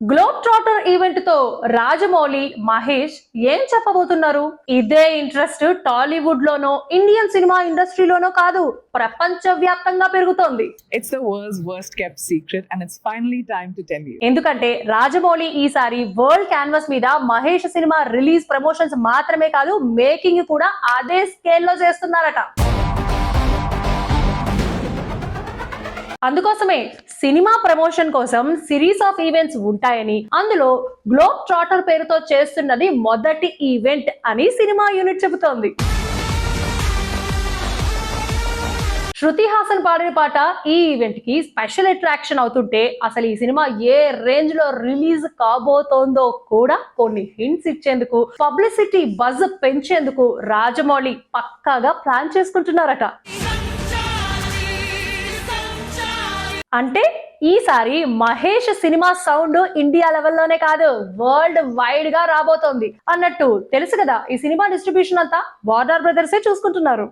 Globe trotter ఈవెంట్తో రాజమౌళి మహేష్ ఏం చెప్పబోతున్నారు? ఇదే ఇంట్రెస్ట్ టాలీవుడ్ లోనో ఇండియన్ సినిమా ఇండస్ట్రీలోనో కాదు ప్రపంచ వ్యాప్తంగా పెరుగుతోంది world's worst kept secret, and it's finally time to tell you. ఎందుకంటే రాజమౌళి ఈసారి వరల్డ్ క్యాన్వాస్ మీద మహేష్ సినిమా రిలీజ్ ప్రమోషన్స్ మాత్రమే కాదు మేకింగ్ కూడా అదే స్కేల్లో చేస్తున్నారట. అందుకోసమే సినిమా ప్రమోషన్ కోసం సిరీస్ ఆఫ్ ఈవెంట్స్ ఉంటాయని అందులో గ్లోబ్ ట్రాటర్ పేరుతో చేస్తున్నది మొదటి ఈవెంట్ అని సినిమా యూనిట్ చెబుతోంది. శృతి హాసన్ పాడిన పాట ఈ ఈవెంట్కి స్పెషల్ అట్రాక్షన్ అవుతుంటే అసలు ఈ సినిమా ఏ రేంజ్లో రిలీజ్ కాబోతోందో కూడా కొన్ని హింట్స్ ఇచ్చేందుకు పబ్లిసిటీ బజ్ పెంచేందుకు రాజమౌళి పక్కాగా ప్లాన్ చేసుకుంటున్నారట. అంటే ఈసారి మహేష్ సినిమా సౌండ్ ఇండియా లెవెల్లోనే కాదు వరల్డ్ వైడ్గా రాబోతోంది. అన్నట్టు తెలుసు కదా ఈ సినిమా డిస్ట్రిబ్యూషన్ అంతా వార్నర్ బ్రదర్సే చూసుకుంటున్నారు.